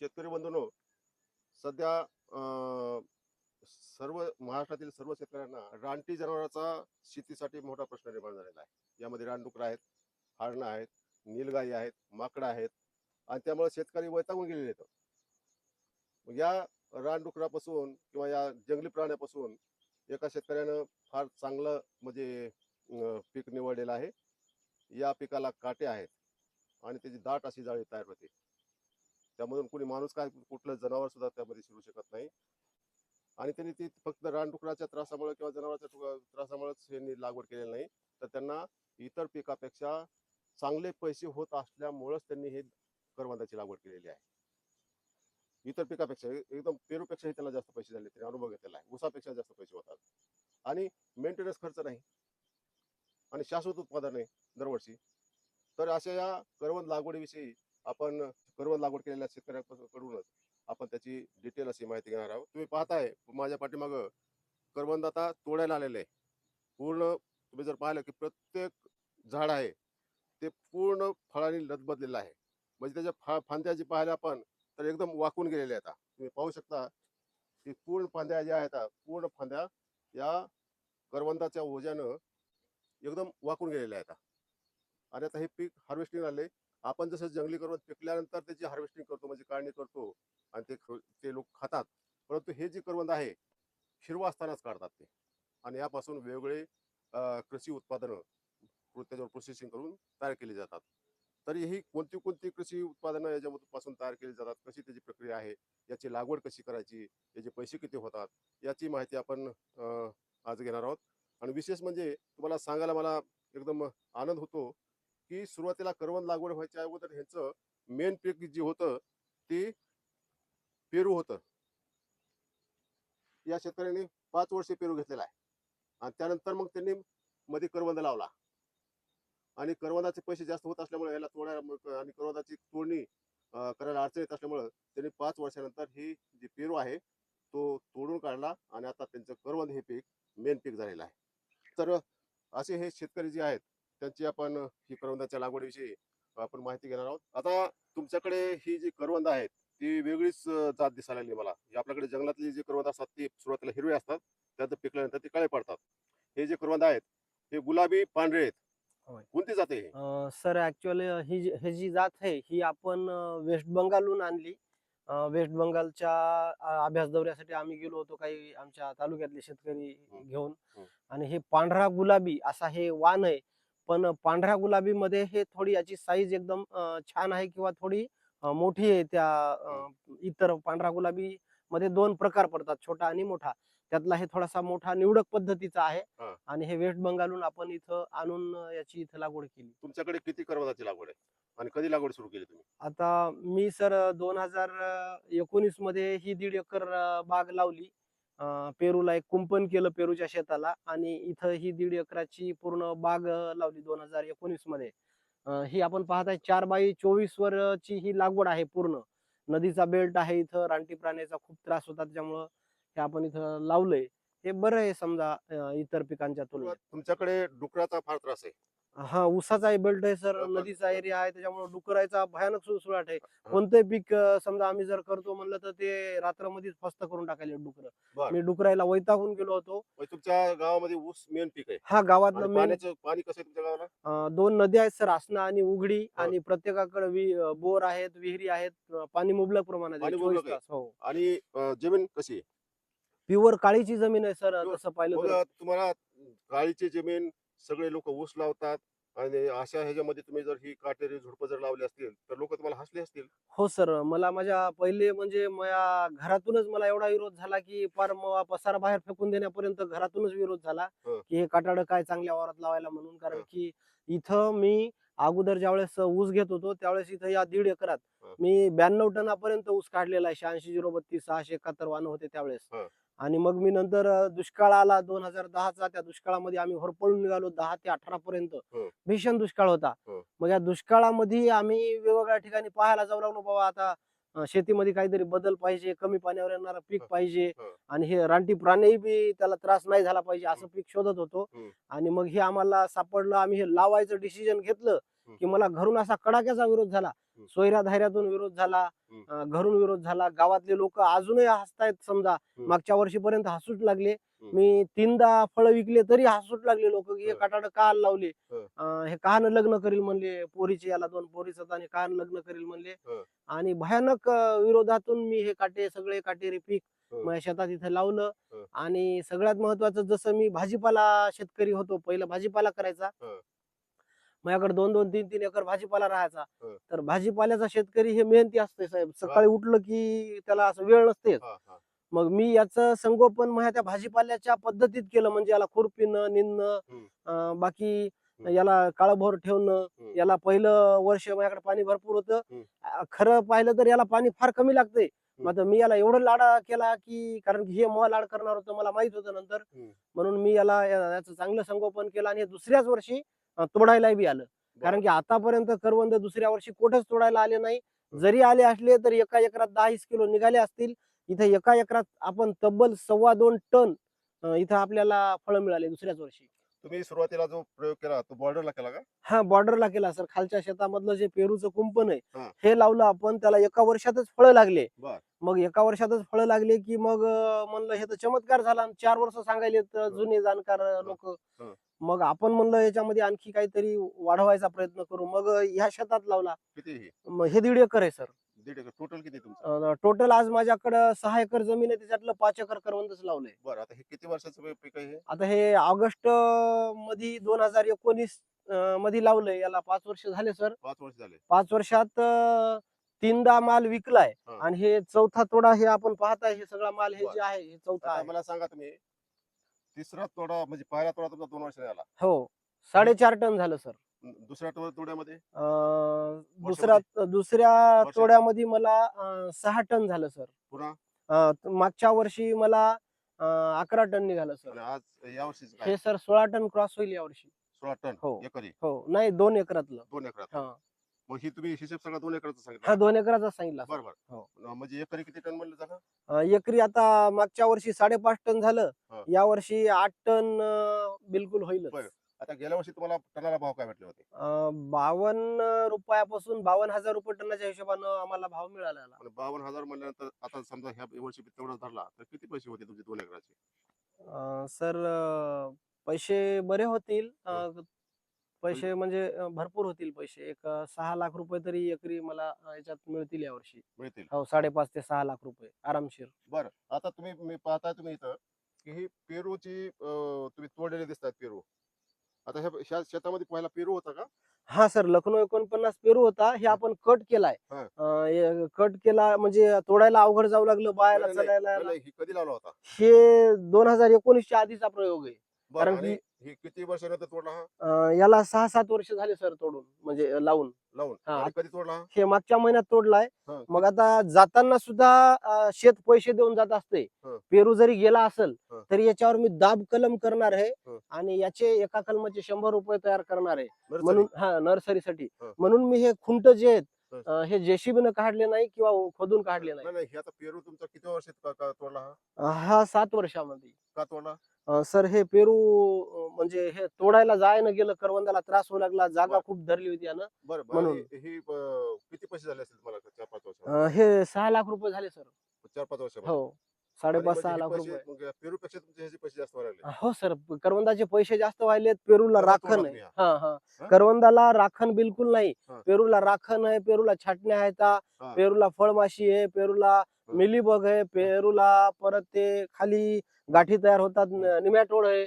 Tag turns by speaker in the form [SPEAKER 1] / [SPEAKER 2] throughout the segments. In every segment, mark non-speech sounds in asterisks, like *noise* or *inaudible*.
[SPEAKER 1] शेतकरी बंधूंनो सध्या अं, सर्व महाराष्ट्रातील सर्व शेतकऱ्यांना रानटी जनावरांचा शेतीसाठी मोठा प्रश्न निर्माण झालेला आहे. यामध्ये रानडुकरं आहेत हरणं आहेत नीलगाई आहेत माकडं आहेत आणि त्यामुळे शेतकरी वैतागून गेलेले आहेत. या रानडुकरापासून किंवा या जंगली प्राण्यापासून एका शेतकऱ्यानं फार चांगलं म्हणजे पीक निवडलेलं आहे. या पिकाला काटे आहेत आणि त्याची दाट अशी जाळी तयार होते. त्यामधून कोणी माणूस काय कुठलं जनावर सुद्धा त्यामध्ये शिरू शकत नाही. आणि त्यांनी ती फक्त रानडुकराच्या त्रासामुळे किंवा जनावरांच्या त्रासामुळेच यांनी लागवड केलेली नाही. तर त्यांना इतर पिकापेक्षा चांगले पैसे होत असल्यामुळेच त्यांनी हे करवंदाची लागवड केलेली आहे. इतर पिकापेक्षा एकदम पेरूपेक्षाही त्याला जास्त पैसे झाले त्यांनी अनुभव घेतलेला आहे. उसापेक्षा जास्त पैसे होतात. आणि मेंटेनन्स खर्च नाही. आणि शाश्वत उत्पादन आहे दरवर्षी. तर अशा या करवंद लागवडीविषयी आपण करवंद लागवड केलेल्या शेतकऱ्यांकडूनच आपण त्याची डिटेल अशी माहिती घेणार आहोत. तुम्ही पाहताय माझ्या पाठीमागं करवंद आता तोडायला आलेलं आहे. पूर्ण तुम्ही जर पाहिलं की प्रत्येक झाड आहे ते पूर्ण फळांनी लदबदलेलं आहे. म्हणजे त्याच्या फा फांद्या जे पाहिल्या आपण तर एकदम वाकून गेलेल्या आहेत. तुम्ही पाहू शकता की पूर्ण फांद्या ज्या आहेत पूर्ण फांद्या या करवंदाच्या ओझ्यानं एकदम वाकून गेलेल्या आहेत. आणि आता हे पीक हार्वेस्टिंग आले आपण जसं जंगली करवंद पिकल्यानंतर त्याची हार्वेस्टिंग करतो म्हणजे काढणी करतो आणि ते ख- ते लोक खातात. परंतु हे जे करवंद आहे हिरवा असतानाच काढतात ते. आणि यापासून वेगवेगळे कृषी उत्पादनं त्याच्यावर प्रोसेसिंग करून तयार केली जातात. तर ही कोणती कोणती कृषी उत्पादनं याच्यापासून तयार केली जातात कशी त्याची प्रक्रिया आहे याची लागवड कशी करायची याचे पैसे किती होतात याची माहिती आपण आज घेणार आहोत. आणि विशेष म्हणजे तुम्हाला सांगायला मला एकदम आनंद होतो की सुरुवातीला करवंद लागवड व्हायच्या अगोदर ह्याचं मेन पीक जे होतं ते पेरू होतं. या शेतकऱ्यांनी पाच वर्षे पेरू घेतलेला आहे. आणि त्यानंतर मग त्यांनी मध्ये करवंद लावला. आणि करवंदाचे पैसे जास्त होत असल्यामुळे याला तोडा आणि करवंदाची तोडणी करायला अडचण येत असल्यामुळं त्यांनी पाच वर्षानंतर ही जी पेरू आहे तो तोडून काढला आणि आता त्यांचं करवंद हे पीक मेन पीक झालेलं आहे. तर असे हे शेतकरी जे आहेत त्यांची आपण ही करवंदाच्या लागवडीविषयी आपण माहिती घेणार आहोत. आता तुमच्याकडे ही जी करवंद आहेत ती वेगळीच जात दिसायला लागली मला. आपल्याकडे जंगलातली जी करवंद असतात ती सुरुवातीला हिरवे असतात त्यात पिकल्यानंतर ते काळे पडतात. हे जे करवंद आहेत हे गुलाबी पांढरे आहेत. कोणती जाते
[SPEAKER 2] सर ऍक्च्युअली ही ही जी जात आहे ही आपण वेस्ट बंगालहून आणली. वेस्ट बंगालच्या अभ्यास दौऱ्यासाठी आम्ही गेलो होतो काही आमच्या तालुक्यातले शेतकरी. घेऊन. आणि हे पांढरा गुलाबी असा हे वाण आहे पण पांढऱ्या गुलाबी मध्ये हे थोडी याची साईज एकदम छान आहे किंवा थोडी मोठी आहे त्या इतर पांढरा गुलाबी मध्ये दोन प्रकार पडतात छोटा आणि मोठा. त्यातला हे थोडासा मोठा निवडक पद्धतीचा आहे. आणि हे वेस्ट बंगालहून आपण इथं आणून याची इथं लागवड केली.
[SPEAKER 1] तुमच्याकडे किती करवंदाची लागवड आहे आणि कधी लागवड सुरू केली तुम्ही?
[SPEAKER 2] आता मी सर दोन हजार एकोणीसमध्ये ही दीड एकर बाग लावली. पेरूला एक कुंपण केलं पेरूच्या शेताला आणि इथं ही दीड एकराची पूर्ण बाग लावली दोन हजार एकोणीसमध्ये. ही आपण आहे चार बाई चोवीस वरची ही लागवड आहे पूर्ण. नदीचा बेल्ट आहे इथं रानटी प्राण्याचा खूप त्रास होता त्यामुळं हे आपण इथं लावलंय. हे बरं आहे समजा इतर पिकांच्या तुलनेत.
[SPEAKER 1] तुमच्याकडे डुकराचा फार त्रास आहे.
[SPEAKER 2] हा उसाचा बेल्ट आहे सर. नदीचा एरिया आहे त्याच्यामुळे डुकरायचा भयानक सुळसुळाट आहे. कोणतंही पीक समजा आम्ही जर करतो म्हणलं तर ते रात्रमध्येच फस्त करून टाकायले डुकर. मी डुकरायला वैतागून गेलो होतो
[SPEAKER 1] म्हणजे तुमच्या गावामध्ये ऊस मेन पीक आहे
[SPEAKER 2] हा गावातलं
[SPEAKER 1] पाण्याचं पाणी कसं आहे तुमच्या गावाला
[SPEAKER 2] दोन नद्या आहेत सर आसना आणि उघडी. आणि प्रत्येकाकडे बोर आहेत विहिरी आहेत पाणी मुबलक प्रमाणात आहे,
[SPEAKER 1] पाणी
[SPEAKER 2] 24
[SPEAKER 1] मुबलक आहे.
[SPEAKER 2] तास हो
[SPEAKER 1] आणि जमीन कशी आहे
[SPEAKER 2] प्युअर काळीची जमीन आहे सर. तसं पाहिलं
[SPEAKER 1] तुम्हाला काळीची जमीन सगळे लोक ऊस लावतात आणि अशा ह्याच्यामध्ये तुम्ही जर ही काटेरी झुडपं जर लावली असतील तर लोक तुम्हाला हसले असतील
[SPEAKER 2] हो सर मला माझ्या पहिले म्हणजे माझ्या घरातूनच मला एवढा विरोध झाला की फार म- पसारा बाहेर फेकून देण्यापर्यंत घरातूनच विरोध झाला
[SPEAKER 1] हं.
[SPEAKER 2] की हे काटाड काय चांगल्या वावरात लावायला म्हणून कारण
[SPEAKER 1] हं.
[SPEAKER 2] की इथं मी अगोदर ज्यावेळेस ऊस घेत होतो त्यावेळेस इथं या दीड एकरात
[SPEAKER 1] हं.
[SPEAKER 2] मी ब्याण्णव टनापर्यंत ऊस काढलेला आहे शहाऐंशी झिरो बत्तीस सहाशे एकाहत्तर वाहन होते त्यावेळेस
[SPEAKER 1] हं.
[SPEAKER 2] आणि मग मी नंतर दुष्काळ आला दोन हजार दहाचा त्या दुष्काळामध्ये आम्ही होरपळून निघालो दहा ते अठरा पर्यंत. भीषण दुष्काळ होता. मग या दुष्काळामध्ये आम्ही वेगवेगळ्या ठिकाणी पाहायला जाऊ लागलो बाबा आता शेतीमध्ये काहीतरी बदल पाहिजे कमी पाण्यावर येणारं पीक. पाहिजे. आणि हे रानटी प्राणी बी त्याला त्रास नाही झाला पाहिजे असं. पीक शोधत होतो. आणि मग हे आम्हाला सापडलं आम्ही हे लावायचं डिसिजन घेतलं की मला घरून असा कडाक्याचा विरोध झाला. सोयऱ्या धायऱ्यातून विरोध झाला घरून विरोध झाला गावातले लोक अजूनही हसतायत समजा. मागच्या वर्षीपर्यंत हसूच लागले मी तीनदा फळं विकले तरी हसूच लागले लोक की हे. काटाड का लावले
[SPEAKER 1] हं.
[SPEAKER 2] काहन लग्न करील म्हणले पोरीचे याला दोन पोरीच आणि काहन लग्न करील म्हणले. आणि भयानक विरोधातून मी हे काटे सगळे काटेरी पीक. माझ्या शेतात इथे लावलं. आणि सगळ्यात महत्वाचं जसं मी भाजीपाला शेतकरी होतो पहिला भाजीपाला करायचा. माझ्याकडे दोन दोन तीन तीन एकर भाजीपाला राहायचा. तर भाजीपाल्याचा शेतकरी हे मेहनती असते साहेब सकाळी उठलं की त्याला असं वेळ नसते. मग मी याचं संगोपन माझ्या त्या भाजीपाल्याच्या पद्धतीत केलं म्हणजे याला खुरपीनं निंदणं बाकी. याला काळभोर ठेवणं. याला पहिलं वर्ष माझ्याकडे पाणी भरपूर होतं खरं पाहिलं तर याला पाणी फार कमी लागतंय
[SPEAKER 1] हम्म.
[SPEAKER 2] मग मी याला एवढं लाडा केला की कारण की हे मला लाड करणार होतं मला माहीत होतं नंतर. म्हणून मी याला याचं चांगलं संगोपन केलं आणि दुसऱ्याच वर्षी तोडायला बी आलं. कारण की आतापर्यंत करवंद दुसऱ्या वर्षी कुठंच तोडायला आले नाही. जरी आले असले तर एका एकरात दहा किलो निघाले असतील. इथे एका एकरात आपण तब्बल सव्वा दोन टन इथं आपल्याला फळं मिळाले दुसऱ्याच वर्षी.
[SPEAKER 1] तुम्ही सुरुवातीला जो प्रयोग केला तो बॉर्डरला केला का?
[SPEAKER 2] हा बॉर्डरला केला सर. खालच्या शेतामधलं जे पेरूचं कुंपण आहे
[SPEAKER 1] हा.
[SPEAKER 2] लावलं आपण. त्याला एका वर्षातच फळं लागले. मग एका वर्षातच फळं लागले की मग म्हणलं हे तर चमत्कार झाला. चार वर्ष सांगायले जुने जाणकार लोक. मग आपण म्हणलं याच्यामध्ये आणखी काहीतरी वाढवायचा प्रयत्न करू. मग ह्या शेतात लावला.
[SPEAKER 1] किती हे
[SPEAKER 2] मग हे दीड एकर आहे सर.
[SPEAKER 1] दीड एकर. टोटल किती तुमचं?
[SPEAKER 2] टोटल आज माझ्याकडं सहा एकर जमीन आहे त्याच्यातलं पाच एकर करवंदच लावलंय.
[SPEAKER 1] बरं आता हे किती वर्षाचं पीक आहे हे?
[SPEAKER 2] आता हे ऑगस्टमध्ये दोन हजार एकोणीसमध्ये लावलंय. याला पाच वर्ष झाले सर.
[SPEAKER 1] पाच वर्ष झाले.
[SPEAKER 2] पाच वर्षात अं, तीनदा माल विकलाय
[SPEAKER 1] हा.
[SPEAKER 2] आणि हे चौथा तोडा हे आपण पाहताय हे सगळा माल हे
[SPEAKER 1] बर.
[SPEAKER 2] जे आहे हे चौथा
[SPEAKER 1] आता
[SPEAKER 2] आहे.
[SPEAKER 1] मला सांगा तुम्ही तिसरा तोडा म्हणजे पहिला तोडा तुमचा दोन वर्ष झाला.
[SPEAKER 2] हो. साडेचार टन झालं सर.
[SPEAKER 1] दुसऱ्या तो- तोड्यामध्ये?
[SPEAKER 2] अं, दुसऱ्या दुसऱ्या? तोड्यामध्ये मला अं, सहा टन झालं सर.
[SPEAKER 1] पुन्हा?
[SPEAKER 2] अं, मागच्या वर्षी मला अं, अकरा टन निघालं सर.
[SPEAKER 1] आणि आज या वर्षीच काय?
[SPEAKER 2] हे सर सोळा टन क्रॉस होईल यावर्षी
[SPEAKER 1] सोळा टन
[SPEAKER 2] हो.
[SPEAKER 1] एकरी.
[SPEAKER 2] हो. नाही दोन एकरातलं.
[SPEAKER 1] दोन एकरात
[SPEAKER 2] हा.
[SPEAKER 1] मग ही तुम्ही हिशेब सगळा दोन एकराचा
[SPEAKER 2] हा
[SPEAKER 1] सांगितलं
[SPEAKER 2] दोन एकराचा सांगितला.
[SPEAKER 1] बरोबर.
[SPEAKER 2] हो.
[SPEAKER 1] म्हणजे एकरी किती टन म्हणलं झालं
[SPEAKER 2] अं, एकरी आता मागच्या वर्षी साडेपाच टन झालं.
[SPEAKER 1] हा.
[SPEAKER 2] या वर्षी आठ टन अं, बिलकुल होईल
[SPEAKER 1] बरं. आता गेल्या वर्षी तुम्हाला टनाला भाव काय भेटले होते?
[SPEAKER 2] बावन्न रुपयापासून बावन्न हजार रुपये टनाच्या हिशोबानं आम्हाला भाव मिळाला
[SPEAKER 1] आणि बावन्न हजार म्हणल्यानंतर आता समजा ह्या वर्षी तेवढा धरला तर किती पैसे होते तुमचे दोन एकराचे?
[SPEAKER 2] अं, सर अं, पैसे बरे होतील. अं, पैसे म्हणजे भरपूर होतील पैसे. एक सहा लाख रुपये तरी एकरी मला याच्यात मिळतील यावर्षी
[SPEAKER 1] मिळतील.
[SPEAKER 2] हो साडेपाच ते सहा लाख रुपये आरामशीर.
[SPEAKER 1] बरं. आता तुम्ही मी पाहताय तुम्ही इथं की ही पेरूची अं, तुम्ही तोडलेले दिसतात पेरू. आता ह्या ह्या शेतामध्ये पहिला पेरू होता का?
[SPEAKER 2] हा सर लखनौ एकोणपन्नास पेरू होता. हे आपण कट केलाय.
[SPEAKER 1] हा.
[SPEAKER 2] कट केला म्हणजे तोडायला अवघड जाऊ लागलं बायाला
[SPEAKER 1] नाही, नाही,
[SPEAKER 2] चलायला
[SPEAKER 1] नाही, नाही, ही कधी लावला होता?
[SPEAKER 2] हे दोन हजार एकोणीसच्या आधीचा प्रयोग आहे.
[SPEAKER 1] बरं,
[SPEAKER 2] कारण
[SPEAKER 1] ही किती वर्षानंतर तोडला हा
[SPEAKER 2] अं, याला सहा सात वर्ष झाले सर तोडून म्हणजे लावून
[SPEAKER 1] लावून
[SPEAKER 2] हा,
[SPEAKER 1] आणि कधी तोडला हा?
[SPEAKER 2] हे मागच्या महिन्यात तोडलाय
[SPEAKER 1] हा.
[SPEAKER 2] मग आता जाताना सुद्धा अं, शेत पैसे देऊन जात असते
[SPEAKER 1] हा.
[SPEAKER 2] पेरू जरी गेला असेल
[SPEAKER 1] हा.
[SPEAKER 2] तरी याच्यावर मी दाब कलम करणार आहे
[SPEAKER 1] हा.
[SPEAKER 2] आणि याचे एका कलमाचे शंभर रुपये तयार करणार आहे
[SPEAKER 1] नर्सरी?
[SPEAKER 2] म्हणून हा नर्सरीसाठी
[SPEAKER 1] हा.
[SPEAKER 2] म्हणून मी हे खुंट जे आहेत. अं, हे जेसीबीनं काढले नाही किंवा खोदून काढले नाही?
[SPEAKER 1] नाही हे पेरू तुमचा किती का तोडला हा?
[SPEAKER 2] अं, हा सात वर्षामध्ये.
[SPEAKER 1] का तोडला?
[SPEAKER 2] अं, सर हे पेरू अं, म्हणजे हे तोडायला जायला गेलं करवंदाला त्रास होऊ लागला जागा
[SPEAKER 1] बर.
[SPEAKER 2] खूप धरली होती यानं.
[SPEAKER 1] बरं बरं.
[SPEAKER 2] म्हणून.
[SPEAKER 1] ही ही, अं, किती पैसे झाले असतील तुम्हाला? चार पाच वर्ष
[SPEAKER 2] अं, हे सहा लाख रुपये झाले सर.
[SPEAKER 1] चार पाच वर्ष
[SPEAKER 2] हो. साडेपाच सहा लाख रुपये
[SPEAKER 1] पेरू पेक्षा तुमचे ह्याचे पैसे जास्त व्हायला
[SPEAKER 2] हो सर करवंदाचे पैसे जास्त व्हायलेत पेरूला राखण आहे
[SPEAKER 1] हा.
[SPEAKER 2] हा? करवंदाला राखण बिलकुल नाही. पेरूला राखण आहे पेरूला छाटण्या आहेत. पेरूला फळमाशी आहे पेरूला मिलीबग आहे पेरूला परत ते खाली गाठी तयार होतात. निमॅटोड आहे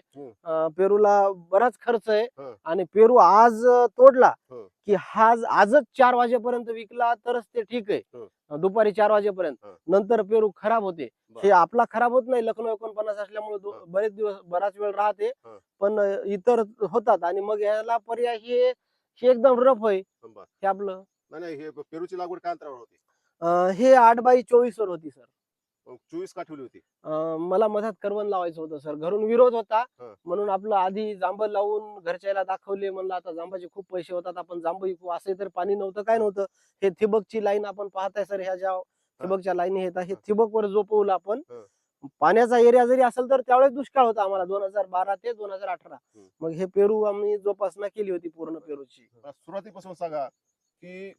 [SPEAKER 2] पेरूला बराच खर्च आहे
[SPEAKER 1] हा.
[SPEAKER 2] आणि पेरू आज तोडला
[SPEAKER 1] हं.
[SPEAKER 2] की आज आजच चार वाजेपर्यंत विकला तरच ते ठीक आहे
[SPEAKER 1] हं.
[SPEAKER 2] दुपारी चार वाजेपर्यंत
[SPEAKER 1] हं.
[SPEAKER 2] नंतर पेरू खराब होते. हे आपला खराब होत नाही लखनौ एकोणपन्नास असल्यामुळे
[SPEAKER 1] हं.
[SPEAKER 2] बरेच दिवस बराच वेळ राहते
[SPEAKER 1] हं.
[SPEAKER 2] पण इतर होतात आणि मग याला पर्याय हे हे एकदम रफ आहे. हे आपलं
[SPEAKER 1] नाही हे पेरूची लागवड काय अंतरावर होती
[SPEAKER 2] हे आठ बाय चोवीस वर होती सर
[SPEAKER 1] चोवीस का ठेवली होती?
[SPEAKER 2] अं, मला मधात करवंद लावायचं होतं सर. घरून विरोध होता.
[SPEAKER 1] हं.
[SPEAKER 2] म्हणून आपलं आधी जांब लावून घरच्याला दाखवले. म्हणलं आता जांबाचे खूप पैसे होतात. आपण जांब विकू. असे तर पाणी नव्हतं काय नव्हतं. हे थिबकची लाईन आपण पाहताय सर ह्या ज्या थिबकच्या लाईनी आहेत हे
[SPEAKER 1] हं.
[SPEAKER 2] थिबक वर झोपवलं आपण.
[SPEAKER 1] हं.
[SPEAKER 2] पाण्याचा एरिया जरी असेल तर त्यावेळेस दुष्काळ होता आम्हाला. दोन हजार बारा ते दोन हजार अठरा. मग हे पेरू आम्ही जोपासना केली होती पूर्ण पेरूची.
[SPEAKER 1] सुरुवातीपासून सांगा की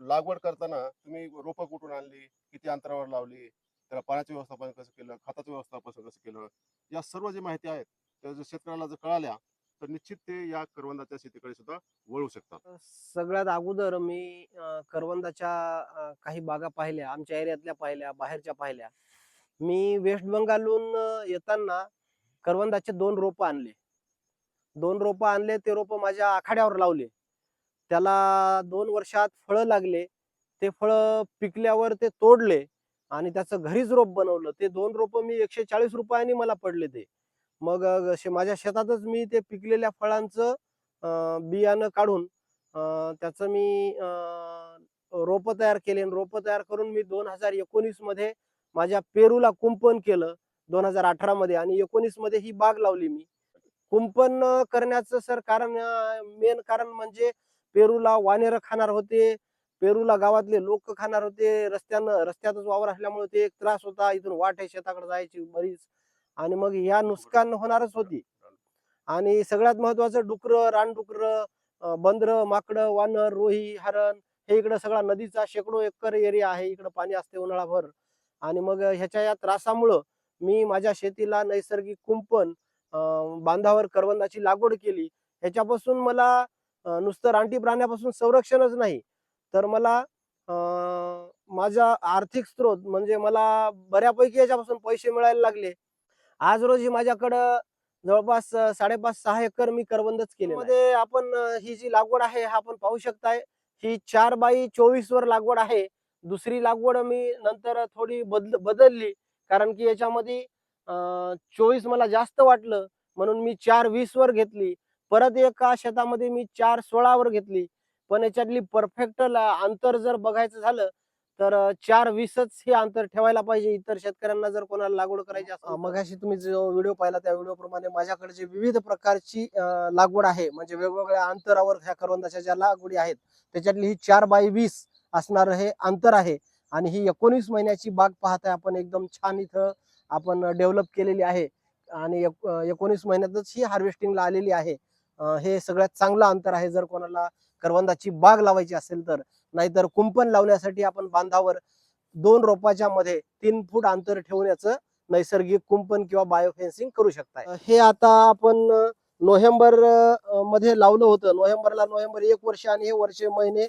[SPEAKER 1] लागवड करताना तुम्ही रोपं कुठून आणली? किती अंतरावर लावली? त्याला पाण्याचं व्यवस्थापन कसं केलं खताचं व्यवस्थापन कसं केलं या सर्व जे माहिती आहेत त्या जर शेतकऱ्याला जर कळाल्या तर निश्चित ते या करवंदाच्या शेतीकडे सुद्धा वळू शकतात.
[SPEAKER 2] सगळ्यात अगोदर मी अं, करवंदाच्या काही बागा पाहिल्या आमच्या एरियातल्या पाहिल्या बाहेरच्या पाहिल्या. मी वेस्ट बंगालहून येताना करवंदाचे दोन रोपं आणले. दोन रोपं आणले ते रोपं माझ्या आखाड्यावर लावले. त्याला दोन वर्षात फळं लागले ते फळं पिकल्यावर ते तोडले. आणि त्याचं घरीच रोप बनवलं. ते दोन रोपं मी एकशे चाळीस रुपयांनी मला पडले ते. मग माझ्या शेतातच मी ते पिकलेल्या फळांचं बियाणं काढून त्याचं मी रोप तयार केले रोप तयार करून मी दोन हजार एकोणीसमध्ये माझ्या पेरूला कुंपण केलं दोन हजार अठरा मध्ये आणि एकोणीसमध्ये ही बाग लावली मी. कुंपण करण्याचं सर कारण मेन कारण म्हणजे पेरूला वानेर खाणार होते पेरूला गावातले लोक खाणार होते रस्त्यानं रस्त्यातच वावर असल्यामुळे ते एक त्रास होता. इथून वाट आहे शेताकडे जायची बरीच. आणि मग या नुकसान होणारच होती. आणि सगळ्यात महत्वाचं डुकर रानडुकर बंदर माकडं वानर रोही हरण हे इकडं सगळा नदीचा शेकडो एकर एरिया आहे. इकडं पाणी असते उन्हाळाभर आणि मग ह्याच्या या त्रासामुळं मी माझ्या शेतीला नैसर्गिक कुंपण बांधावर करवंदाची लागवड केली. ह्याच्यापासून मला नुसतं रानटी प्राण्यापासून संरक्षणच नाही. तर मला माझा आर्थिक स्रोत म्हणजे मला बऱ्यापैकी याच्यापासून पैसे मिळायला लागले. आज रोजी माझ्याकडं जवळपास साडेपाच सहा एकर मी करबंदच केले मध्ये आपण ही जी लागवड आहे हा आपण पाहू शकताय. ही चार बाय चोवीस वर लागवड आहे. दुसरी लागवड मी नंतर थोडी बदल बदलली. कारण की याच्यामध्ये चोवीस मला जास्त वाटलं. म्हणून मी चार वीस वर घेतली. परत एका शेतामध्ये मी चार सोळा वर घेतली. पण याच्यातली परफेक्ट अंतर जर बघायचं झालं तर चार वीसच हे अंतर ठेवायला पाहिजे इतर शेतकऱ्यांना जर कोणाला लागवड करायची असेल मग अशी तुम्ही जो व्हिडिओ पाहिला त्या व्हिडिओ प्रमाणे माझ्याकडे जे विविध प्रकारची लागवड आहे म्हणजे वेगवेगळ्या अंतरावर ह्या करवंदाच्या ज्या लागवडी आहेत त्याच्यातली ही चार बाय वीस असणार हे अंतर आहे. आणि ही एकोणीस महिन्याची बाग पाहताय आपण एकदम छान इथं आपण डेव्हलप केलेली आहे. आणि एक- एकोणीस महिन्यातच ही हार्वेस्टिंगला आलेली आहे. हे सगळ्यात चांगलं अंतर आहे जर कोणाला करवंदाची बाग लावायची असेल तर नाहीतर कुंपण लावण्यासाठी आपण बांधावर दोन रोपाच्या मध्ये तीन फूट अंतर ठेवून याचं नैसर्गिक कुंपण किंवा बायोफेन्सिंग करू शकताय. हे आता आपण नोव्हेंबरमध्ये लावलं होतं. नोव्हेंबरला नोव्हेंबर एक वर्ष आणि हे वर्ष महिने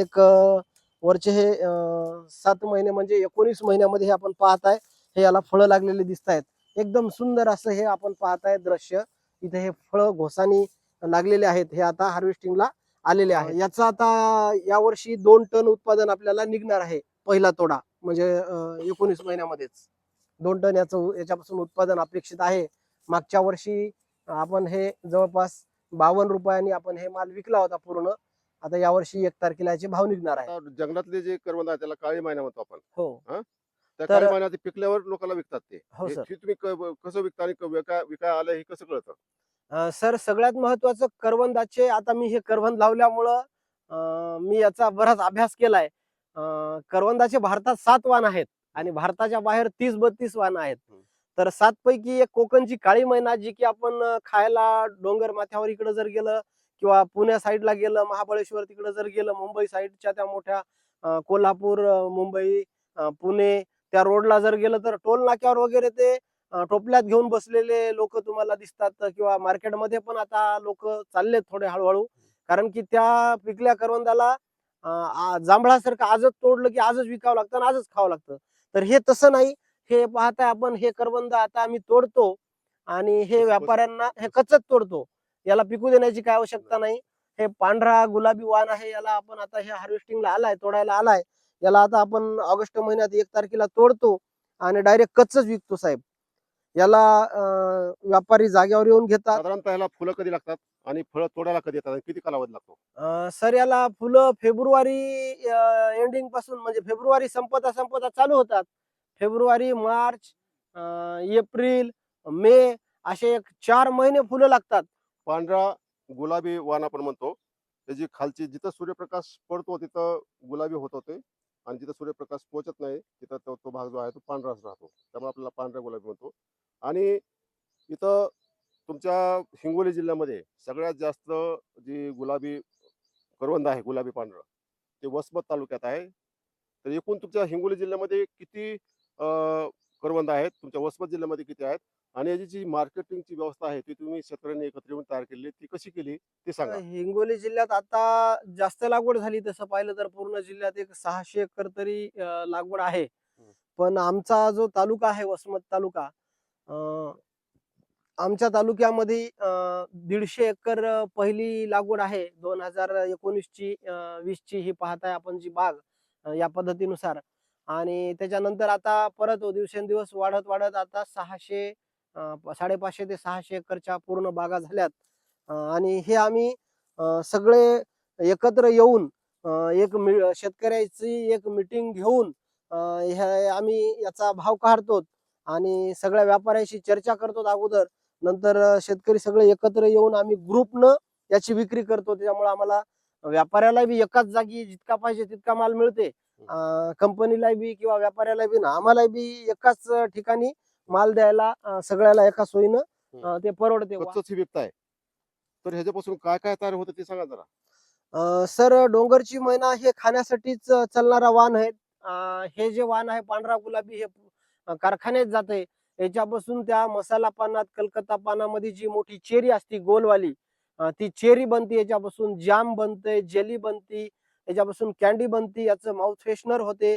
[SPEAKER 2] एक वर्ष वरचे हे सात महिने म्हणजे एकोणीस महिन्यामध्ये हे आपण पाहताय. हे याला फळं लागलेले दिसत आहेत एकदम सुंदर असं हे आपण पाहताय दृश्य. इथे हे फळं घोसानी लागलेले आहेत. हे आता हार्वेस्टिंगला आलेले आहे. याचं आता यावर्षी दोन टन उत्पादन आपल्याला निघणार आहे पहिला तोडा म्हणजे एकोणीस महिन्यामध्येच. दोन टन याचं याच्यापासून उत्पादन अपेक्षित आहे. मागच्या वर्षी आपण हे जवळपास बावन्न रुपयांनी आपण हे माल विकला होता पूर्ण. आता यावर्षी एक तारखेला याचे भाव निघणार आहे.
[SPEAKER 1] जंगलातले जे करवंद आहे त्याला काळी महिना म्हणतो आपण.
[SPEAKER 2] हो.
[SPEAKER 1] त्या
[SPEAKER 2] तर-
[SPEAKER 1] काळी महिन्यात पिकल्यावर लोकांना विकतात ते.
[SPEAKER 2] हो
[SPEAKER 1] हे- हे तुम्ही कसं विकता आणि विकाय आलं हे कसं कळतं?
[SPEAKER 2] सर सगळ्यात महत्वाचं करवंदाचे आता मी हे करवंद लावल्यामुळं मी याचा बराच अभ्यास केलाय करवंदाचे भारतात सात वाण आहेत आणि भारताच्या बाहेर तीस बत्तीस वाण आहेत. तर सात पैकी एक कोकणची काळी मैना जी की आपण खायला डोंगर माथ्यावर इकडे जर गेलं किंवा पुण्या साईडला गेलं महाबळेश्वर तिकडे जर गेलं मुंबई साईडच्या त्या मोठ्या कोल्हापूर मुंबई पुणे त्या रोडला जर गेलं तर टोल नाक्यावर वगैरे ते टोपल्यात घेऊन बसलेले लोक तुम्हाला दिसतात किंवा मार्केटमध्ये पण आता लोक चाललेत थोडे हळूहळू. कारण की त्या पिकल्या करवंदाला जांभळासारखं आजच तोडलं की आजच विकावं लागतं आणि आजच खावं लागतं. तर हे तसं नाही. हे पाहताय आपण हे करवंद आता आम्ही तोडतो आणि हे व्यापाऱ्यांना हे कचत तोडतो. याला पिकू देण्याची काय आवश्यकता नाही. हे पांढरा गुलाबी वाण आहे याला आपण आता हे हार्वेस्टिंगला आलाय तोडायला आलाय. याला आता आपण ऑगस्ट महिन्यात एक तारखेला तोडतो आणि डायरेक्ट कच्चच विकतो साहेब. याला व्यापारी जागेवर येऊन घेतात.
[SPEAKER 1] साधारणतः ह्याला फुलं कधी लागतात? आणि फळं तोडायला कधी येतात? आणि किती कालावधी लागतो?
[SPEAKER 2] अं, सर याला फुलं फेब्रुवारी एंडिंगपासून म्हणजे फेब्रुवारी संपता संपता चालू होतात. फेब्रुवारी मार्च अं, एप्रिल मे असे एक चार महिने फुलं लागतात.
[SPEAKER 1] पांढरा गुलाबी वाण आपण म्हणतो. त्याची खालची जिथं सूर्यप्रकाश पडतो तिथं गुलाबी होत होते. आणि जिथं सूर्यप्रकाश पोहोचत नाही तिथं तो तो भाग जो आहे तो पांढराच राहतो. त्यामुळे आपल्याला पांढरा गुलाबी म्हणतो. आणि इथं तुमच्या हिंगोली जिल्ह्यामध्ये सगळ्यात जास्त जी गुलाबी करवंद आहे गुलाबी पांढरं ते वसमत तालुक्यात आहे. तर एकूण तुमच्या हिंगोली जिल्ह्यामध्ये किती करवंद आहेत? तुमच्या वसमत जिल्ह्यामध्ये किती आहेत? आणि याची जी मार्केटिंगची व्यवस्था आहे ती तुम्ही शेतकऱ्यांनी एकत्र येऊन तयार आहे, ती कशी केली ते सांगा.
[SPEAKER 2] हिंगोली जिल्ह्यात आता जास्त लागवड झाली तसं पाहिलं तर पूर्ण जिल्ह्यात एक सहाशे एकर तरी लागवड आहे. पण आमचा जो तालुका आहे वसमत तालुका आमच्या तालुक्यामध्ये दीडशे एकर पहिली लागवड आहे. दोन हजार एकोणीसची वीसची ही पाहताय आपण जी बाग या पद्धतीनुसार. आणि त्याच्यानंतर आता परत दिवसेंदिवस वाढत वाढत आता सहाशे साडेपाचशे ते सहाशे एकरच्या पूर्ण बागा झाल्यात. आणि हे आम्ही सगळे एकत्र येऊन एक मि- शेतकऱ्याची एक मिटिंग घेऊन ह्या आम्ही याचा भाव काढतो. आणि सगळ्या व्यापाऱ्यांशी चर्चा करतो अगोदर. नंतर शेतकरी सगळे एकत्र येऊन आम्ही ग्रुपनं याची विक्री करतो. त्याच्यामुळे आम्हाला व्यापाऱ्याला बी एकाच जागी जितका पाहिजे तितका माल मिळते. कंपनीला बी किंवा व्यापाऱ्याला बी ना आम्हाला बी एकाच ठिकाणी माल द्यायला सगळ्याला एका सोयीनं ते परवडते.
[SPEAKER 1] विकताय तर ह्याच्यापासून काय काय तयार होतं ते सांगा जरा.
[SPEAKER 2] सर डोंगरची मैना हे खाण्यासाठीच चालणारा वाण आहे हे जे वाण आहे पांढरा गुलाबी हे कारखान्यात जाते याच्यापासून त्या मसाला पानात कलकत्ता पानामध्ये जी मोठी चेरी असते गोलवाली ती चेरी बनते याच्यापासून जाम बनते जेली बनते याच्यापासून कॅन्डी बनते याचं माउथ फ्रेशनर होते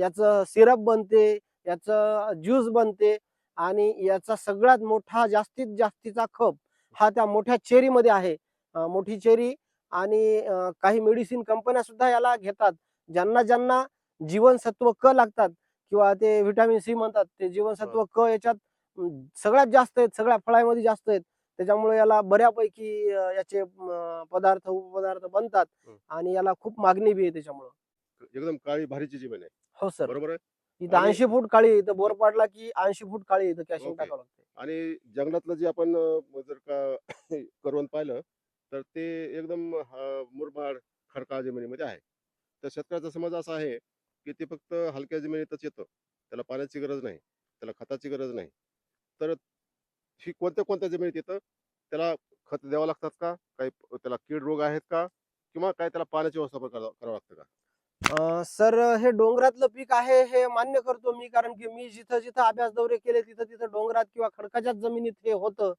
[SPEAKER 2] याचं सिरप बनते याचं ज्यूस बनते आणि याचा सगळ्यात मोठा जास्तीत जास्तीचा खप हा त्या मोठ्या चेरीमध्ये आहे. मोठी चेरी आणि काही मेडिसिन कंपन्या सुद्धा याला घेतात. ज्यांना ज्यांना जीवनसत्व क लागतात किंवा ते व्हिटॅमिन सी म्हणतात ते जीवनसत्व क याच्यात सगळ्यात जास्त आहेत सगळ्या फळामध्ये जास्त आहेत त्याच्यामुळे याला बऱ्यापैकी याचे पदार्थ उपपदार्थ बनतात. आणि याला खूप मागणी बी आहे त्याच्यामुळं
[SPEAKER 1] एकदम काळी भारीची जमीन आहे
[SPEAKER 2] हो सर
[SPEAKER 1] बरोबर आहे
[SPEAKER 2] इथं ऐंशी फूट काळी. इथं बोर पाडला की ऐंशी फूट काळी. इथं कॅशिंग. टाकावं लागते
[SPEAKER 1] आणि जंगलातलं जे आपण जर का *coughs* करवंद पाहिलं तर ते एकदम अं, मुरमाड खडकाळ जमिनीमध्ये आहे तर शेतकऱ्याचा समज असा आहे की ते फक्त हलक्या जमिनीतच येतं. त्याला पाण्याची गरज नाही त्याला खताची गरज नाही. तर ही कोणत्या कोणत्या जमिनीत येतं? त्याला खत द्यावं लागतात का? काही त्याला कीड रोग आहेत का? किंवा काय त्याला पाण्याची व्यवस्थापन करावं करावं लागतं का?
[SPEAKER 2] सर हे डोंगरातलं पीक आहे हे मान्य करतो मी कारण की मी जिथं जिथं अभ्यास दौरे केले तिथं तिथं डोंगरात किंवा खडकाच्या जमिनीत हे होतं.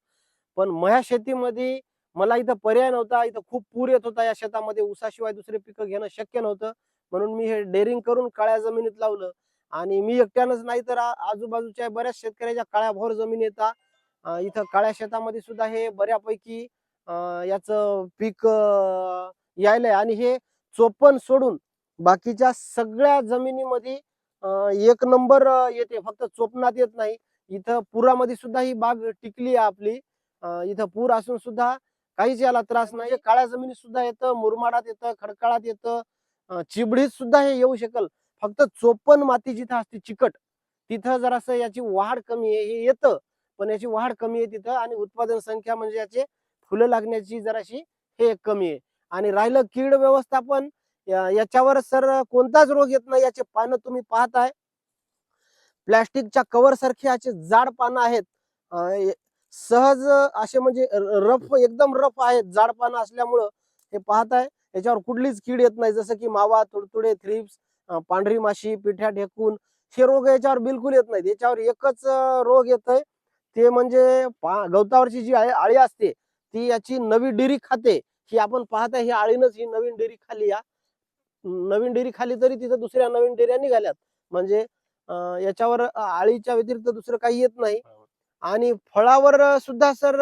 [SPEAKER 2] पण माझ्या शेतीमध्ये मला इथं पर्याय नव्हता इथं खूप पूर येत होता या शेतामध्ये. ऊसाशिवाय दुसरे पिकं घेणं शक्य नव्हतं. म्हणून मी हे डेअरिंग करून काळ्या जमिनीत लावलं. आणि मी एकट्यानंच नाही तर आजूबाजूच्या बऱ्याच शेतकऱ्याच्या काळ्या भोर जमीन येतात इथं काळ्या शेतामध्ये सुद्धा हे बऱ्यापैकी याच याचं पीक यायलंय. आणि हे चोपन सोडून बाकीच्या सगळ्या जमिनीमध्ये एक नंबर येते. फक्त चोपनात येत नाही. इथं पुरामध्ये सुद्धा ही बाग टिकली आहे आपली. इथं पूर असून सुद्धा काहीच याला त्रास नाही. काळ्या जमिनीत सुद्धा येतं मुरमाडात येतं खडकाळात येतं. चिबडीत सुद्धा हे येऊ शकल. फक्त चोपन माती जिथं असते चिकट तिथं जरासं याची वाढ कमी आहे हे येतं पण याची वाढ कमी आहे तिथं आणि उत्पादन संख्या म्हणजे याचे फुलं लागण्याची जराशी हे कमी आहे. आणि राहिलं कीड व्यवस्थापन याच्यावर सर कोणताच रोग येत नाही याचे पानं तुम्ही पाहताय प्लॅस्टिकच्या कव्हर सारखे याचे जाड पानं आहेत. सहज असे म्हणजे रफ एकदम रफ आहेत जाड पानं असल्यामुळं हे पाहताय याच्यावर कुठलीच कीड येत नाही. जसं की मावा तुडतुडे थ्रिप्स पांढरी माशी पिठ्या ढेकून हे रोग याच्यावर बिलकुल येत नाहीत. याच्यावर एकच रोग येतय. ते म्हणजे गवतावरची जी आळी असते ती याची नवी डिरी खाते. ही आपण पाहता ही आळीनच ही नवीन डेअरी खाली या. नवीन डेअरी खाली तरी तिथं दुसऱ्या नवीन डेऱ्या निघाल्यात. म्हणजे याच्यावर आळीच्या व्यतिरिक्त दुसरं काही येत नाही. आणि फळावर सुद्धा सर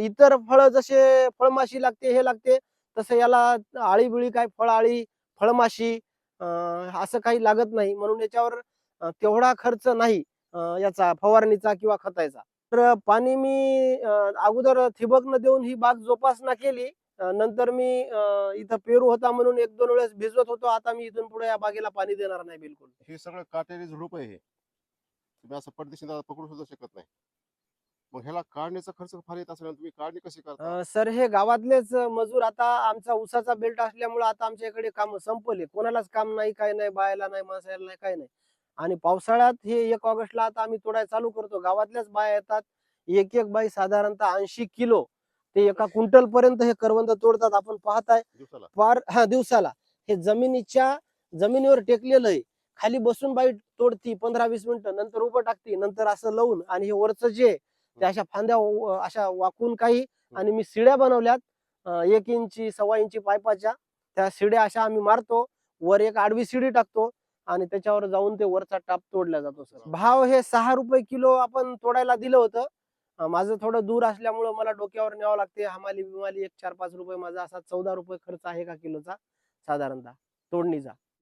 [SPEAKER 2] इतर फळ जसे फळमाशी लागते हे लागते. तसं याला आळी बिळी काय फळ आळी फळमाशी असं काही लागत नाही. म्हणून याच्यावर तेवढा खर्च नाही याचा फवारणीचा किंवा खतायचा. तर पाणी मी अगोदर अगोदर न देऊन ही बाग जोपासना केली. नंतर मी अं, इथं पेरू होता म्हणून एक दोन वेळेस भिजवत होतो. आता मी इथून पुढे या बागेला पाणी देणार नाही बिलकुल.
[SPEAKER 1] हे सगळं काटेरी झुडूप आहे हे. तुम्ही असं पडदेशी पकडू सुद्धा शकत नाही. मग ह्याला काढण्याचा खर्च फार येत असेल ना, तुम्ही काढणी कशी करता?
[SPEAKER 2] अं, सर हे गावातलेच मजूर आता आमचा उसाचा बेल्ट असल्यामुळे आता आमच्या इकडे काम संपले. कोणालाच काम नाही काय नाही बायाला नाही माणसाला नाही काय नाही. आणि पावसाळ्यात हे एक ऑगस्टला आता आम्ही तोडायला चालू करतो. गावातल्याच बाया येतात. एक एक बाई साधारणतः ऐंशी किलो ते एका क्विंटल पर्यंत हे करवंद तोडतात. आपण पाहताय
[SPEAKER 1] दिवसाला?
[SPEAKER 2] फार हा दिवसाला. हे जमिनीच्या जमिनीवर टेकलेलं आहे. खाली बसून बाई तोडती पंधरा वीस मिनिटं नंतर उभं टाकती नंतर असं लावून आणि हे वरचं जे आहे, ते अशा फांद्या अशा वाकून काही आणि मी शिड्या बनवल्यात. एक इंची सव्वा इंची पाईपाच्या त्या शिड्या अशा आम्ही मारतो. वर एक आडवी शिडी टाकतो आणि त्याच्यावर जाऊन ते वरचा टाप तोडला जातो सर भाव हे सहा रुपये किलो आपण तोडायला दिलं होतं. माझं थोडं दूर असल्यामुळं मला डोक्यावर न्यावं लागते. हमाली बिमाली एक चार पाच रुपये माझा असा चौदा रुपये खर्च आहे का किलोचा? साधारणतः तोडणीचा.